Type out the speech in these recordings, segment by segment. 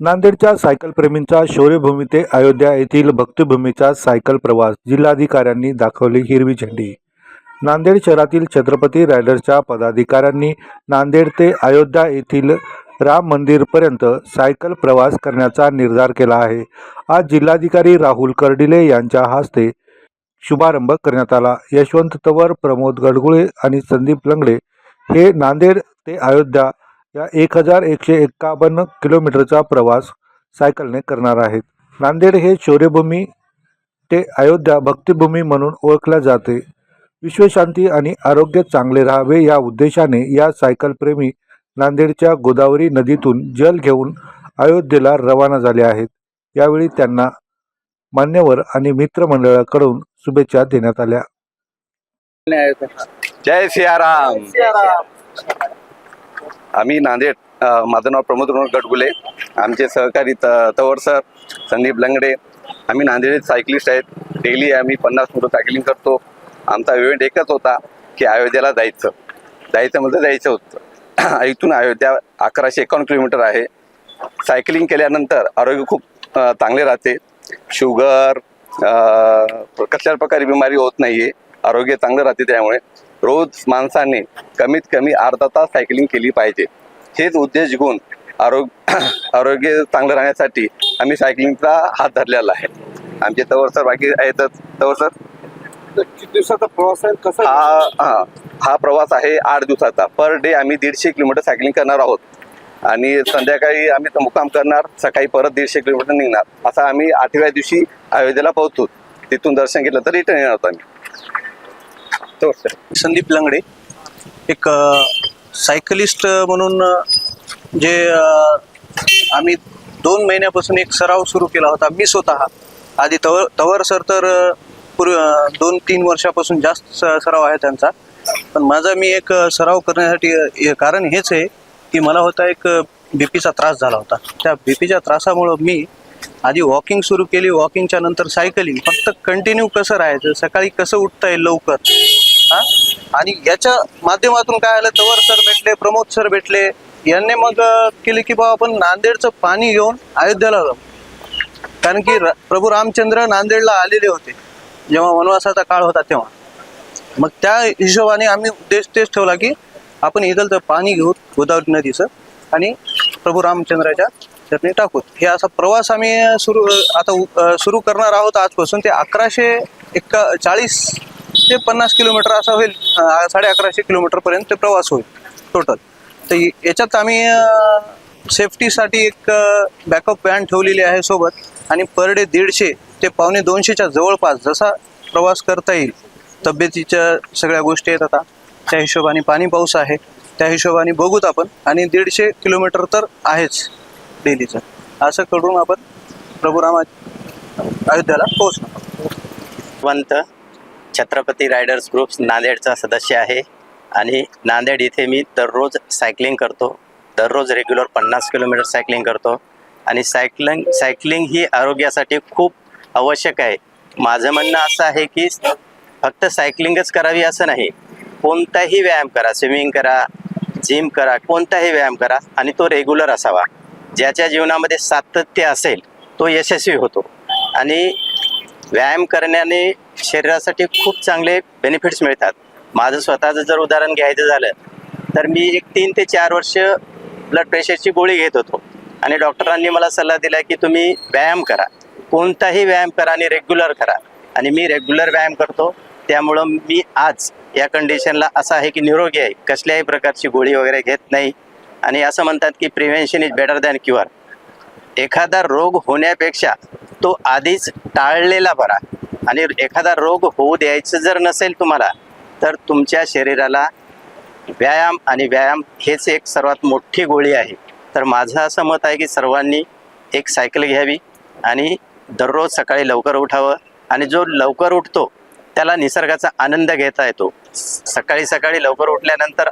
नांदेडच्या सायकल प्रेमींचा शौर्यभूमी ते अयोध्या येथील भक्तभूमीचा सायकल प्रवास जिल्हाधिकाऱ्यांनी दाखवली हिरवी झेंडी. नांदेड शहरातील छत्रपती रायडर्सच्या पदाधिकाऱ्यांनी नांदेड ते अयोध्या येथील राम मंदिरपर्यंत सायकल प्रवास करण्याचा निर्धार केला आहे. आज जिल्हाधिकारी राहुल कर्डिले यांच्या हस्ते शुभारंभ करण्यात आला. यशवंत तवर प्रमोद गडगुळे आणि संदीप लंगडे हे नांदेड ते अयोध्या या एक हजार एकशे एक्कावन्न किलोमीटरचा प्रवास सायकलने करणार आहेत. नांदेड हे शौर्यभूमी ते अयोध्या भक्तिभूमी म्हणून ओळखल्या जाते. विश्वशांती आणि आरोग्य चांगले राहावे या उद्देशाने या सायकलप्रेमी नांदेडच्या गोदावरी नदीतून जल घेऊन अयोध्येला रवाना झाले आहेत. यावेळी त्यांना मान्यवर आणि मित्रमंडळाकडून शुभेच्छा देण्यात आल्या. जय सियाराम. आम्ही नांदेड माझं नाव प्रमोद रोहन गडगुले. आमचे सहकारी त- तवर सर संदीप लंगडे. आम्ही नांदेड सायकलिस्ट आहेत. डेली आम्ही पन्नास मुलं सायकलिंग करतो. आमचा इव्हेंट एकच होता की अयोध्येला जायचं. जायचं म्हणजे जायचं होतं. इथून अयोध्या अकराशे एकावन्न किलोमीटर आहे. सायकलिंग केल्यानंतर आरोग्य खूप चांगले राहते. शुगर कशा प्रकारे बिमारी होत नाही आहे आरोग्य चांगलं राहते त्यामुळे. रोज माणसाने कमीत कमी अर्धा तास सायकलिंग केली पाहिजे. हेच उद्देश घेऊन आरोग्य आरोग्य चांगलं राहण्यासाठी आम्ही सायकलिंगचा हात धरलेला आहे. आमचे तवर सर बाकी आहेतच तवर सर किती दिवसाचा प्रवास आहे? कसा हा हा. हा प्रवास आहे आठ दिवसाचा. पर डे आम्ही दीडशे किलोमीटर सायकलिंग करणार आहोत. आणि संध्याकाळी आम्ही मुक्काम करणार सकाळी परत दीडशे किलोमीटर निघणार. असा आम्ही आठव्या दिवशी अयोध्येला पोहोचतो. तिथून दर्शन घेतलं तर रिटर्न येणार आहोत आम्ही. संदीप लंगडे. एक सायकलिस्ट म्हणून जे आम्ही दोन महिन्यापासून एक सराव सुरू केला होता. मी स्वतः. आधी तवर तवर सर तर पूर्व दोन तीन वर्षापासून जास्त सराव आहे त्यांचा. पण माझा मी एक सराव करण्यासाठी कारण हेच आहे की मला होता एक बीपीचा त्रास झाला होता. त्या बीपीच्या त्रासामुळं मी आधी वॉकिंग सुरू केली. वॉकिंगच्या नंतर सायकलिंग फक्त कंटिन्यू कसं राहायचं? सकाळी कसं उठता येईल लवकर? आणि याच्या माध्यमातून काय आलं? तवर सर भेटले प्रमोद सर भेटले. यांनी मग केले की बाबा आपण नांदेडचं पाणी घेऊन अयोध्येला जाऊ. कारण की र- प्रभू रामचंद्र नांदेडला आलेले होते. जेव्हा वनवासाचा काळ होता तेव्हा. मग त्या हिशोबाने आम्ही उद्देश तेच ठेवला की आपण इथलचं पाणी घेऊ गोदावरी नदीचं आणि प्रभू रामचंद्राच्या चरणी टाकू. हे असा प्रवास आम्ही सुरू आता सुरू करणार आहोत आजपासून. ते अकराशे एक्का चाळीस ते पन्नास किलोमीटर असा होईल साडे अकराशे किलोमीटर पर्यंत ते प्रवास होईल टोटल तर याच्यात आम्ही सेफ्टीसाठी एक बॅकअप व्हॅन ठेवलेली आहे सोबत आणि पर डे दीडशे ते पावणे दोनशेच्या जवळपास जसा प्रवास करता येईल तब्येतीच्या सगळ्या गोष्टी आहेत आता. त्या हिशोबाने पाणी पाऊस आहे त्या हिशोबाने बघूत आपण आणि दीडशे किलोमीटर तर आहेच डेलीचं. असं करून आपण प्रभू रामा अयोध्याला पोहोचणार. वंत. छत्रपती रायडर्स ग्रुप नांदेडचा सदस्य आहे. आणि नांदेड इथे मी दररोज सायकलिंग करतो. दररोज रेग्युलर पन्नास किलोमीटर सायकलिंग करतो. आणि सायकलिंग सायकलिंग ही आरोग्यासाठी खूप आवश्यक आहे. माझं म्हणणं असं आहे की फक्त सायकलिंगच करावी असं नाही. कोणताही व्यायाम करा. स्विमिंग करा जिम करा कोणताही व्यायाम करा आणि तो रेग्युलर असावा. ज्याच्या जीवनामध्ये सातत्य असेल तो यशस्वी होतो. आणि व्यायाम करण्याने शरीरासाठी खूप चांगले बेनिफिट्स मिळतात. माझं स्वतःचं जर उदाहरण घ्यायचं झालं तर मी एक तीन ते चार वर्ष ब्लड प्रेशरची गोळी घेत होतो. आणि डॉक्टरांनी मला सल्ला दिला की तुम्ही व्यायाम करा. कोणताही व्यायाम करा आणि रेग्युलर करा. आणि मी रेग्युलर व्यायाम करतो. त्यामुळं मी आज या कंडिशनला असं आहे की निरोगी आहे. कसल्याही प्रकारची गोळी वगैरे घेत नाही. आणि असं म्हणतात की prevention is better than cure एखादा रोग होण्यापेक्षा तो आधीच टाळलेला बरा. आणि एखादा रोग होऊ द्यायचं जर नसेल तुम्हाला तर तुमच्या शरीराला व्यायाम आणि व्यायाम हेच एक सर्वात मोठी गोळी आहे. तर माझं असं मत आहे की सर्वांनी एक सायकल घ्यावी आणि दररोज सकाळी लवकर उठावं आणि जो लवकर उठतो त्याला निसर्गाचा आनंद घेता येतो. सकाळी सकाळी लवकर उठल्यानंतर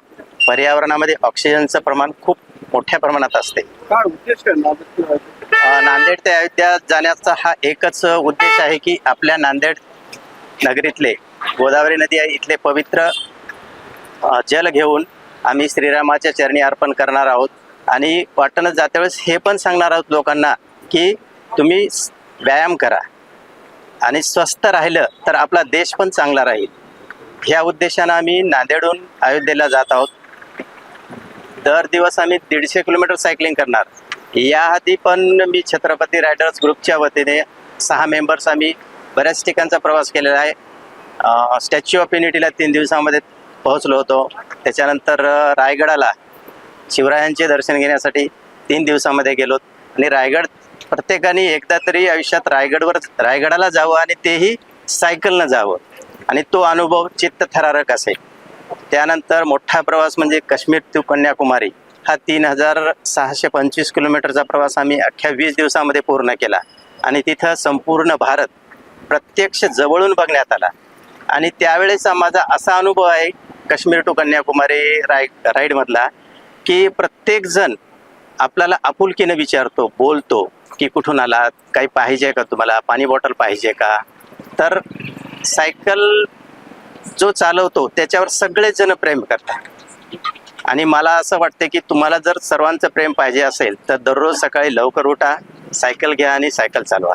पर्यावरणामध्ये ऑक्सिजनचं प्रमाण खूप मोठ्या प्रमाणात असते. काय उद्देश काय नांदेड ते अयोध्या? अ, नांदेड ते अयोध्या जाण्याचा हा एकच उद्देश आहे की आपल्या नांदेड नगरीतले गोदावरी नदी आहे इथले पवित्र अ, जल घेऊन आम्ही श्रीरामाच्या चरणी अर्पण करणार आहोत. आणि वाटणं जात्या वेळेस हे पण सांगणार आहोत लोकांना की तुम्ही स- व्यायाम करा. आणि स्वस्थ राहिलं तर आपला देश पण चांगला राहील. ह्या उद्देशानं आम्ही नांदेडहून अयोध्येला जात आहोत. दर दिवस आम्ही दीडशे किलोमीटर सायकलिंग करणार. याआधी पण मी छत्रपती रायडर्स ग्रुपच्या वतीने सहा मेंबर्स आम्ही बऱ्याच ठिकाणचा प्रवास केलेला आहे. स्टॅच्यू ऑफ युनिटीला तीन दिवसामध्ये पोहोचलो होतो. त्याच्यानंतर रायगडाला शिवरायांचे दर्शन घेण्यासाठी तीन दिवसामध्ये गेलो. आणि रायगड प्रत्येकाने एकदा तरी आयुष्यात रायगडवर रायगडाला जावं आणि तेही सायकलनं जावं. आणि तो अनुभव चित्त थरारक असेल. त्यानंतर मोठा प्रवास म्हणजे काश्मीर टू कन्याकुमारी. हा तीन हजार सहाशे पंचवीस किलोमीटरचा प्रवास आम्ही अख्ख्या वीस दिवसामध्ये पूर्ण केला. आणि तिथं संपूर्ण भारत प्रत्यक्ष जवळून बघण्यात आला. आणि त्यावेळेचा माझा असा अनुभव आहे काश्मीर टू कन्याकुमारी राय राईडमधला की प्रत्येकजण आपल्याला आपुलकीनं विचारतो बोलतो की कुठून आलात काही पाहिजे का तुम्हाला? पाणी बॉटल पाहिजे का? तर सायकल जो चालवतो त्याच्यावर सगळेच जण प्रेम करतात. आणि मला असं वाटतं की तुम्हाला जर सर्वांचं प्रेम पाहिजे असेल तर दररोज सकाळी लवकर उठा सायकल घ्या आणि सायकल चालवा.